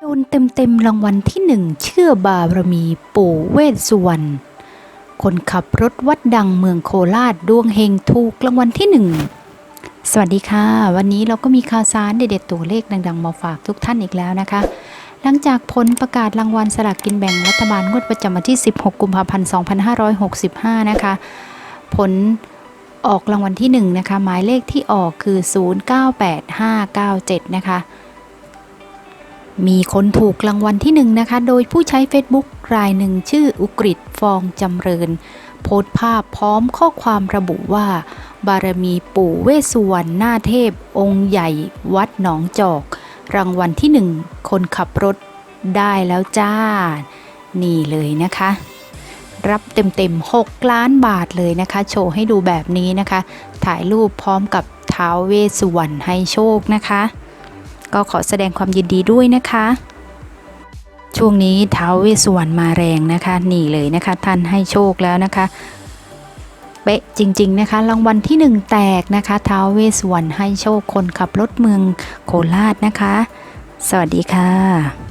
โดนเต็มเต็มๆรางวัลที่หนึ่งเชื่อบารมีปู่เวสสุวรรณ คนขับรถวัดดังเมืองโคราชดวงเฮงถูกรางวัลที่หนึ่ง สวัสดีค่ะ วันนี้เราก็มีข่าวสารเด็ดๆตัวเลขดังๆ มาฝากทุกท่านอีกแล้วนะคะ หลังจากผลประกาศรางวัลสลากกินแบ่งรัฐบาลงวดประจำวันที่ 16 กุมภาพันธ์ 2565 นะคะ ผลออกรางวัลที่1นะคะ หมายเลขที่ออกคือ 098597นะคะ มีคนถูกรางวัลที่1นะคะ โดยผู้ใช้ Facebook รายหนึ่งชื่ออุกฤษฟองจำเริญ โพสต์ภาพพร้อมข้อความระบุว่า บารมีปู่เวสุวรรณหน้าเทพ องค์ใหญ่ วัดหนองจอก รางวัลที่1คนขับรถได้แล้วจ้า นี่เลยนะคะ รับเต็มๆ 6 ล้านบาทเลยนะคะ โชว์ให้ดูแบบนี้นะคะ ถ่ายรูปพร้อมกับท้าวเวสสุวรรณให้โชคนะคะ ก็ขอแสดงความยินดีด้วยนะคะ ช่วงนี้ท้าวเวสวรรณมาแรงนะคะ นี่เลยนะคะ ท่านให้โชคแล้วนะคะ เป๊ะจริง ๆ นะคะ รางวัลที่หนึ่งแตกนะคะท้าวเวสวรรณให้โชคคนขับรถเมืองโคราชนะคะ สวัสดีค่ะ